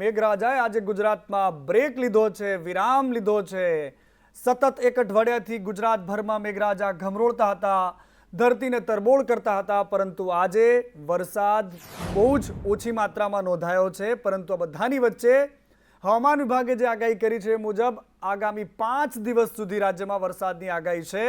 મેઘરાજાએ આજે ગુજરાતમાં બ્રેક લીધો છે, વિરામ લીધો છે. સતત એક અઠવાડિયાથી ગુજરાતભરમાં મેઘરાજા ઘમરોળતા હતા, ધરતીને તરબોળ કરતા હતા, પરંતુ આજે વરસાદ બહુ જ ઓછી માત્રામાં નોંધાયો છે. પરંતુ આ બધાની વચ્ચે હવામાન વિભાગે જે આગાહી કરી છે મુજબ આગામી પાંચ દિવસ સુધી રાજ્યમાં વરસાદની આગાહી છે.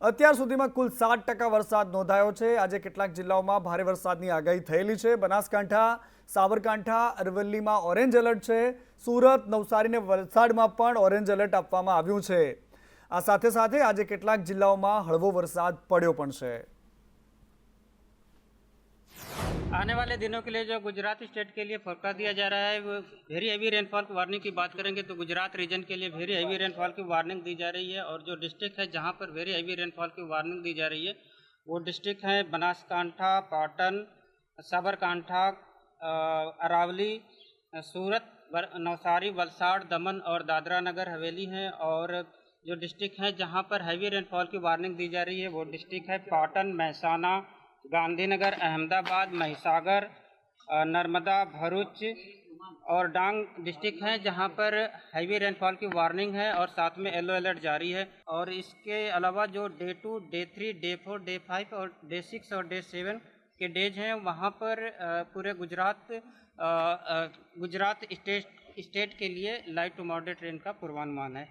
અત્યાર સુધીમાં કુલ સાત ટકા વરસાદ નોંધાયો છે. આજે કેટલાક જિલ્લાઓમાં ભારે વરસાદની આગાહી થયેલી છે. બનાસકાંઠા, સાબરકાંઠા, અરવલ્લીમાં ઓરેન્જ એલર્ટ છે. સુરત નવસારી અને વલસાડમાં પણ ઓરેન્જ એલર્ટ આપવામાં આવ્યું છે. આ સાથે સાથે આજે કેટલાક જિલ્લાઓમાં હળવો વરસાદ પડ્યો પણ છે. आने वाले दिनों के लिए जो गुजरात स्टेट के लिए फोरकास्ट दिया जा रहा है, वो वेरी हैवी रेनफॉल की वार्निंग की बात करेंगे तो गुजरात रीजन के लिए वेरी हैवी रेनफॉल की वार्निंग दी जा रही है और जो डिस्ट्रिक्ट है जहाँ पर वेरी हैवी रेनफॉल की वार्निंग दी जा रही है, वो डिस्ट्रिक्ट हैं बनासकांठा, पाटन, साबरकांठा अरावली, सूरत नवसारी, वलसाड़, दमन और दादरा नगर, हवेली हैं और जो डिस्ट्रिक्ट हैं जहाँ पर हैवी रेनफॉल की वार्निंग दी जा रही है, वो डिस्ट्रिक्ट है पाटन, महसाना गांधीनगर, अहमदाबाद, महिसागर नर्मदा, भरूच और डांग डिस्ट्रिक्ट हैं जहाँ पर हैवी रेनफॉल की वार्निंग है और साथ में येलो अलर्ट जारी है। और इसके अलावा जो day two, day three, day four, day five और डे सिक्स और डे सेवन के डेज़ हैं, वहाँ पर पूरे गुजरात गुजरात स्टेट स्टेट के लिए लाइट टू मॉडरेट रेन का पूर्वानुमान है।